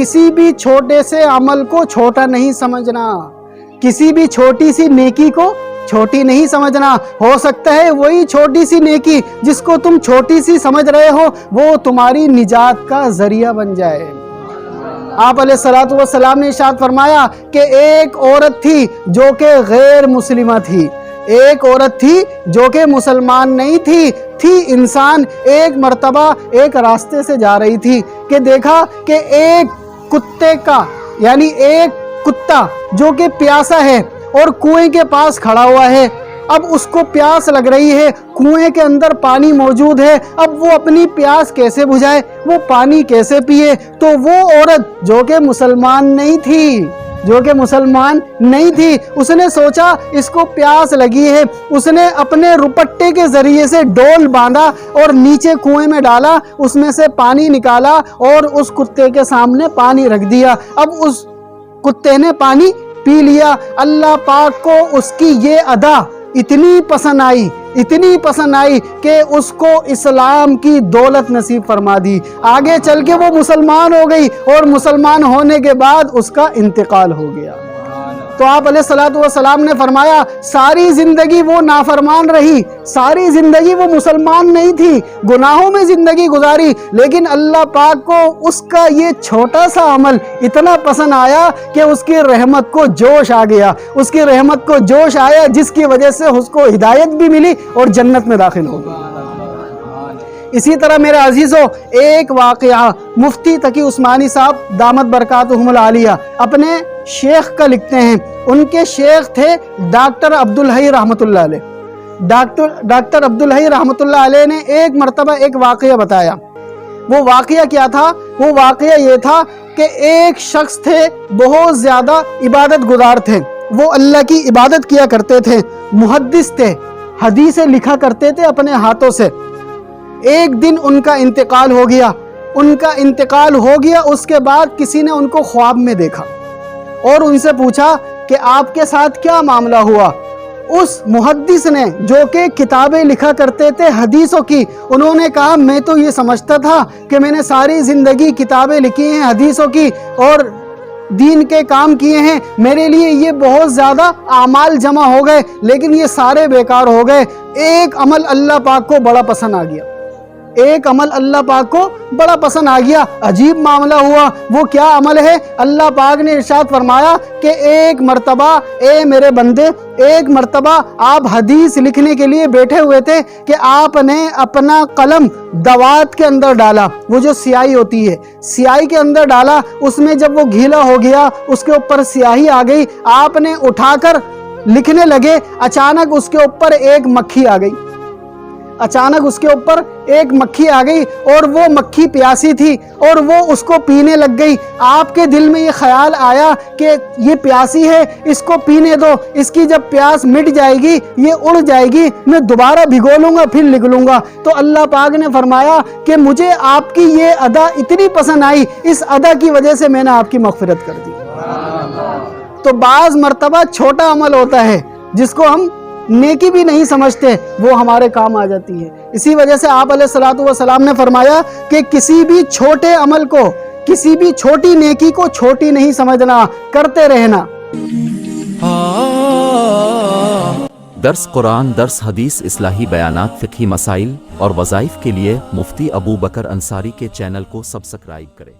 کسی بھی چھوٹے سے عمل کو چھوٹا نہیں سمجھنا۔ کسی بھی چھوٹی سی نیکی کو چھوٹی نہیں سمجھنا۔ ہو سکتا ہے وہی چھوٹی سی نیکی جس کو تم چھوٹی سی سمجھ رہے ہو، وہ تمہاری نجات کا ذریعہ بن جائے۔ آپ علیہ السلام والسلام نے اشارت فرمایا کہ ایک عورت تھی جو کہ غیر مسلمہ تھی۔ ایک عورت تھی جو کہ مسلمان نہیں تھی۔ تھی انسان، ایک مرتبہ ایک راستے سے جا رہی تھی کہ دیکھا کہ ایک کتے کا یعنی ایک کتا جو کہ پیاسا ہے اور کنویں کے پاس کھڑا ہوا ہے۔ اب اس کو پیاس لگ رہی ہے، کنویں کے اندر پانی موجود ہے۔ اب وہ اپنی پیاس کیسے بجھائے؟ وہ پانی کیسے پیے؟ تو وہ عورت جو کہ مسلمان نہیں تھی۔ جو کہ مسلمان نہیں تھی۔ اس نے سوچا، اس کو پیاس لگی ہے۔ اس نے اپنے روپٹے کے ذریعے سے ڈول باندھا اور نیچے کنویں میں ڈالا۔ اس میں سے پانی نکالا اور اس کتے کے سامنے پانی رکھ دیا۔ اب اس کتے نے پانی پی لیا۔ اللہ پاک کو اس کی یہ ادا۔ اتنی پسند آئی، اتنی پسند آئی کہ اس کو اسلام کی دولت نصیب فرما دی۔ آگے چل کے وہ مسلمان ہو گئی اور مسلمان ہونے کے بعد اس کا انتقال ہو گیا۔ تو آپ علیہ السلام والسلام نے فرمایا، ساری زندگی وہ نافرمان رہی، ساری زندگی وہ مسلمان نہیں تھی، گناہوں میں زندگی گزاری، لیکن اللہ پاک کو اس کا یہ چھوٹا سا عمل اتنا پسند آیا کہ اس کی رحمت کو جوش آ گیا۔ اس کی رحمت کو جوش آیا، جس کی وجہ سے اس کو ہدایت بھی ملی اور جنت میں داخل ہو گئی اسی طرح میرے عزیزوں ایک واقعہ، مفتی تقی عثمانی صاحب، دامت برکاتہم العالیہ، اپنے شیخ کا لکھتے ہیں۔ ان کے شیخ تھے ڈاکٹر عبدالحی رحمت اللہ علیہ۔ ڈاکٹر عبدالحی رحمت اللہ علیہ نے ایک مرتبہ ایک واقعہ بتایا۔ وہ واقعہ کیا تھا؟ وہ واقعہ یہ تھا کہ ایک شخص تھے، بہت زیادہ عبادت گزار تھے۔ وہ اللہ کی عبادت کیا کرتے تھے، محدث تھے، حدیثیں لکھا کرتے تھے اپنے ہاتھوں سے۔ ایک دن ان کا انتقال ہو گیا۔ ان کا انتقال ہو گیا، اس کے بعد کسی نے ان کو خواب میں دیکھا۔ اور ان سے پوچھا کہ آپ کے ساتھ کیا معاملہ ہوا۔ اس محدث نے جو کہ کتابیں لکھا کرتے تھے، حدیثوں کی، انہوں نے کہا، میں تو یہ سمجھتا تھا کہ میں نے ساری زندگی کتابیں لکھی ہیں، حدیثوں کی اور دین کے کام کیے ہیں۔ میرے لیے یہ بہت زیادہ اعمال جمع ہو گئے، لیکن یہ سارے بیکار ہو گئے۔ ایک عمل اللہ پاک کو بڑا پسند آ گیا۔ ایک عمل اللہ پاک کو بڑا پسند آ گیا، عجیب معاملہ ہوا۔ وہ کیا عمل ہے؟ اللہ پاک نے ارشاد فرمایا کہ ایک مرتبہ، اے میرے بندے، ایک مرتبہ آپ حدیث لکھنے کے لیے بیٹھے ہوئے تھے کہ آپ نے اپنا قلم دوات کے اندر ڈالا۔ وہ جو سیاہی ہوتی ہے، سیاہی کے اندر ڈالا، اس میں جب وہ گھیلا ہو گیا، اس کے اوپر سیاہی آ گئی، آپ نے اٹھا کر لکھنے لگے، اچانک اس کے اوپر ایک مکھی آ گئی۔ اچانک اس کے اوپر ایک مکھی آگئی اور وہ مکھی پیاسی تھی اور وہ اس کو پینے لگ گئی۔ آپ کے دل میں یہ خیال آیا کہ یہ پیاسی ہے، اس کو پینے دو۔ اس کی جب پیاس مٹ جائے گی، یہ اڑ جائے گی، میں دوبارہ بھگو لوں گا، پھر لگ لوں گا۔ تو اللہ پاک نے فرمایا کہ مجھے آپ کی یہ ادا اتنی پسند آئی، اس ادا کی وجہ سے میں نے آپ کی مغفرت کر دی۔ تو بعض مرتبہ چھوٹا عمل ہوتا ہے، جس کو ہم نیکی بھی نہیں سمجھتے، وہ ہمارے کام آ جاتی ہے۔ اسی وجہ سے آپ علیہ السلاۃ والسلام نے فرمایا کہ کسی بھی چھوٹے عمل کو، کسی بھی چھوٹی نیکی کو چھوٹی نہیں سمجھنا، کرتے رہنا۔ درس قرآن، درس حدیث، اصلاحی بیانات، فقہی مسائل اور وظائف کے لیے مفتی ابو بکر انصاری کے چینل کو سبسکرائب کریں۔